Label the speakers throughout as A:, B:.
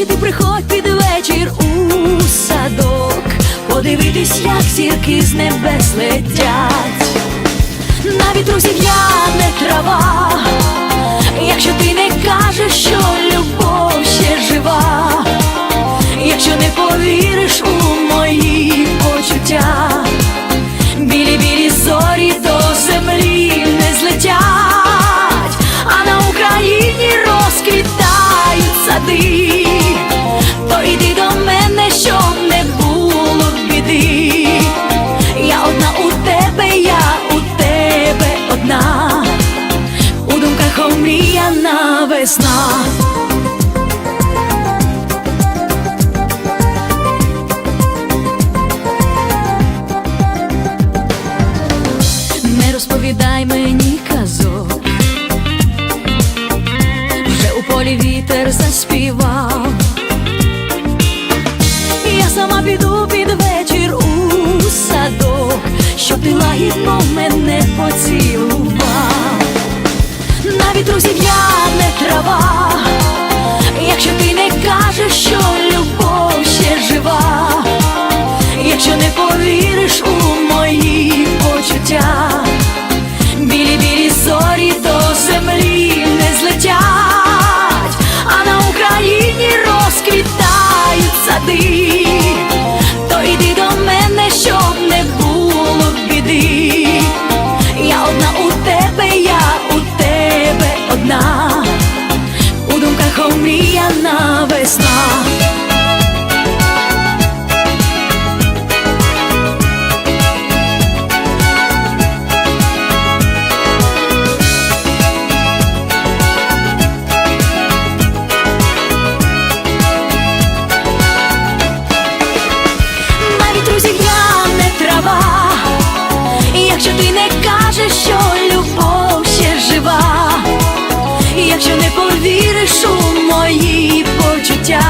A: Ти приходь під вечір у садок, подивитись, як зірки з небес летять. Навіть друзів я не трава, Не розповідай мені казок, вже у полі вітер заспівав. Я сама піду під вечір у садок, щоб ти лагідно мене поцілував. Якщо не повіриш у мої почуття,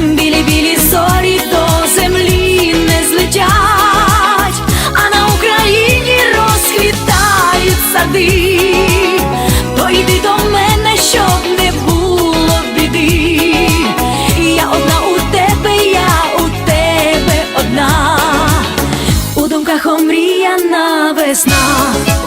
A: білі білі зорі до землі не злетять, а на Україні розквітають сади, то до мене, щоб не було біди. Я одна у тебе, я у тебе одна, у думках омріяна весна.